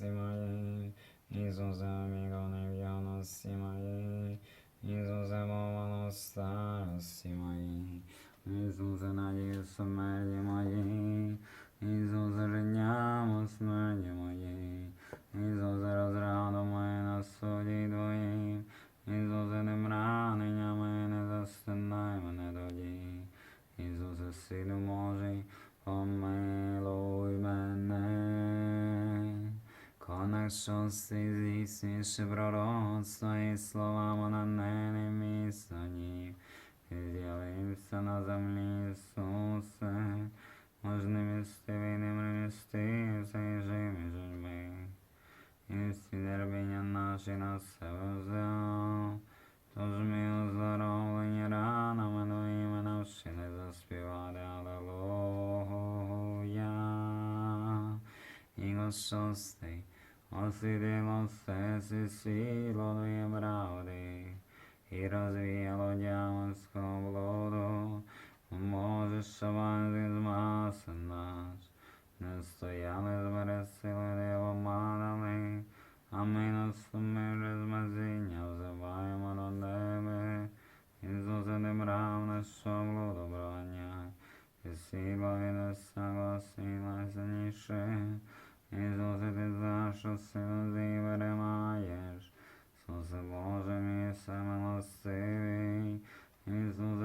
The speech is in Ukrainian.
моєї, Ісусе, amigo нев'яності моєї, Ісусе, мовано старості моєї, Ісусе, надію смерті моєї, Ісусе, життя у смерті моєї, Ісусе, розраду моє на суді Твоїм, Ісусе, ним ранення мене, застинай мене тоді. Ісусе, Сину Божий, помилуй мене. Конак шостий здійснивши пророцтво і слова на небі місані, з'явився на землі Ісусе, можним істивиним примістився і живі журби. І всі терпіння наші на себе взяв, тож ми оздоровлені ранами твоїми навчили заспівати Аллилуйя. І шостий, освітило все сіло твоє правди, і розвіяло дьявольського блуду, може, що вас змаси наш, не стояли з бересили дивоманами, а ми на сумири змазіння взиваємо до тебе. Ісусе, не брав нашого блуду броня, і сіло від усякого сила сильніше нашу сюди веремаєш, Ісус Боже мій самилостивий, Ісус